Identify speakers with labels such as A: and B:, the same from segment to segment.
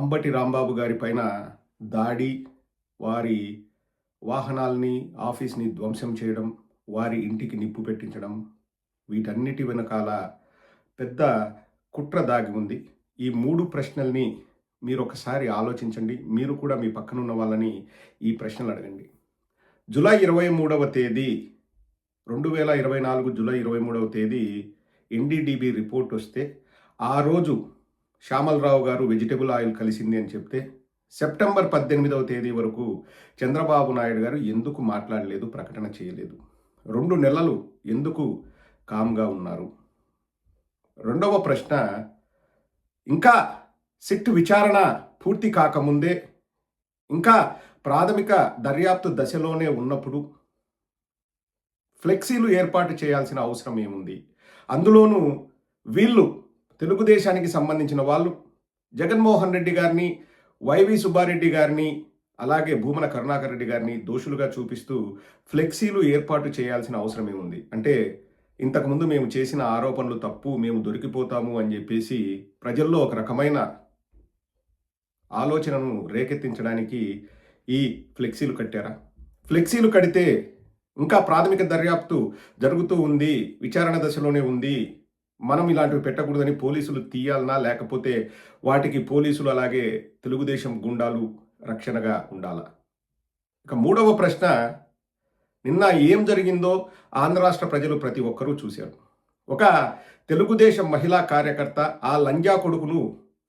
A: అంబటి రాంబాబు గారి పైన దాడి వారి వాహనాల్ని ఆఫీస్ని ధ్వంసం చేయడం వారి ఇంటికి నిప్పు పెట్టించడం వీటన్నిటి వెనకాల పెద్ద కుట్ర దాగి ఉంది. ఈ మూడు ప్రశ్నల్ని మీరు ఒకసారి ఆలోచించండి. మీరు కూడా మీ పక్కనున్న వాళ్ళని ఈ ప్రశ్నలు అడగండి. జూలై ఇరవై మూడవ తేదీ రెండు వేల ఇరవై నాలుగు జూలై ఇరవై మూడవ తేదీ ఎన్డీడీబీ రిపోర్ట్ వస్తే ఆ రోజు శ్యామలరావు గారు వెజిటబుల్ ఆయిల్ కలిసింది అని చెప్తే సెప్టెంబర్ పద్దెనిమిదవ తేదీ వరకు చంద్రబాబు నాయుడు గారు ఎందుకు మాట్లాడలేదు ప్రకటన చేయలేదు? రెండు నెలలు ఎందుకు కామ్గా ఉన్నారు? రెండవ ప్రశ్న ఇంకా సిట్ విచారణ పూర్తి కాకముందే ఇంకా ప్రాథమిక దర్యాప్తు దశలోనే ఉన్నప్పుడు ఫ్లెక్సీలు ఏర్పాటు చేయాల్సిన అవసరం ఏముంది? అందులోనూ వీళ్ళు తెలుగుదేశానికి సంబంధించిన వాళ్ళు జగన్మోహన్ రెడ్డి గారిని వైవి సుబ్బారెడ్డి గారిని అలాగే భూమన కరుణాకర్ రెడ్డి గారిని దోషులుగా చూపిస్తూ ఫ్లెక్సీలు ఏర్పాటు చేయాల్సిన అవసరం ఏముంది? అంటే ఇంతకుముందు మేము చేసిన ఆరోపణలు తప్పు మేము దొరికిపోతాము అని చెప్పేసి ప్రజల్లో ఒక రకమైన ఆలోచనను రేకెత్తించడానికి ఈ ఫ్లెక్సీలు కట్టారా? ఫ్లెక్సీలు కడితే ఇంకా ప్రాథమిక దర్యాప్తు జరుగుతూ ఉంది విచారణ దశలోనే ఉంది మనం ఇలాంటివి పెట్టకూడదని పోలీసులు తీయాలనా లేకపోతే వాటికి పోలీసులు అలాగే తెలుగుదేశం గుండాలు రక్షణగా ఉండాలా? ఇక మూడవ ప్రశ్న నిన్న ఏం జరిగిందో ఆంధ్ర రాష్ట్ర ప్రజలు ప్రతి ఒక్కరూ చూశారు. ఒక తెలుగుదేశం మహిళా కార్యకర్త ఆ లంజా కొడుకును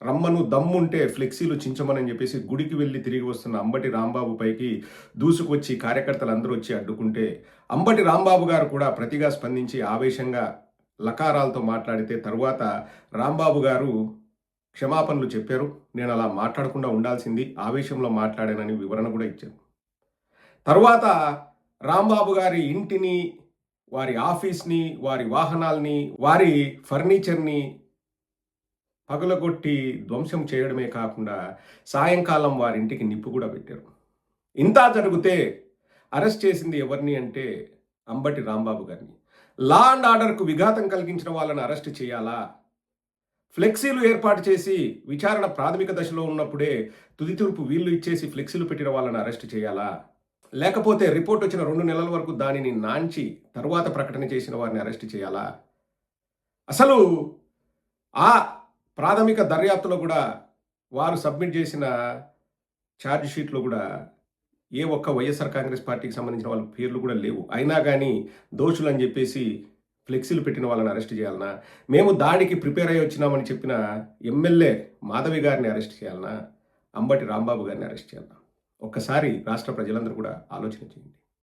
A: రమ్మను దమ్ముంటే ఫ్లెక్సీలు చించమని చెప్పేసి గుడికి వెళ్ళి తిరిగి వస్తున్న అంబటి రాంబాబు పైకి దూసుకొచ్చి కార్యకర్తలు అందరూ వచ్చి అడ్డుకుంటే అంబటి రాంబాబు గారు కూడా ప్రతిగా స్పందించి ఆవేశంగా లకారాలతో మాట్లాడితే తరువాత రాంబాబు గారు క్షమాపణలు చెప్పారు. నేను అలా మాట్లాడకుండా ఉండాల్సింది ఆవేశంలో మాట్లాడానని వివరణ కూడా ఇచ్చారు. తరువాత రాంబాబు గారి ఇంటిని వారి ఆఫీస్ని వారి వాహనాల్ని వారి ఫర్నిచర్ని పగలగొట్టి ధ్వంసం చేయడమే కాకుండా సాయంకాలం వారి ఇంటికి నిప్పు కూడా పెట్టారు. ఇంత జరిగితే అరెస్ట్ చేసింది ఎవరిని అంటే అంబటి రాంబాబు గారిని. లా అండ్ ఆర్డర్కు విఘాతం కలిగించిన వాళ్ళని అరెస్ట్ చేయాలా? ఫ్లెక్సీలు ఏర్పాటు చేసి విచారణ ప్రాథమిక దశలో ఉన్నప్పుడే తుది తూర్పు వీళ్ళు ఇచ్చేసి ఫ్లెక్సీలు పెట్టిన వాళ్ళని అరెస్ట్ చేయాలా? లేకపోతే రిపోర్ట్ వచ్చిన రెండు నెలల వరకు దానిని నాంచి తరువాత ప్రకటన చేసిన వారిని అరెస్ట్ చేయాలా? అసలు ఆ ప్రాథమిక దర్యాప్తులో కూడా వారు సబ్మిట్ చేసిన ఛార్జ్ షీట్లో కూడా ఏ ఒక్క వైఎస్ఆర్ కాంగ్రెస్ పార్టీకి సంబంధించిన వాళ్ళ పేర్లు కూడా లేవు. అయినా కానీ దోషులు అని చెప్పేసి ఫ్లెక్సీలు పెట్టిన వాళ్ళని అరెస్ట్ చేయాలనా? మేము దాడికి ప్రిపేర్ అయ్యి వచ్చినామని చెప్పిన ఎమ్మెల్యే మాధవి గారిని అరెస్ట్ చేయాలనా? అంబటి రాంబాబు గారిని అరెస్ట్ చేయాలనా? ఒక్కసారి రాష్ట్ర ప్రజలందరూ కూడా ఆలోచన చేయండి.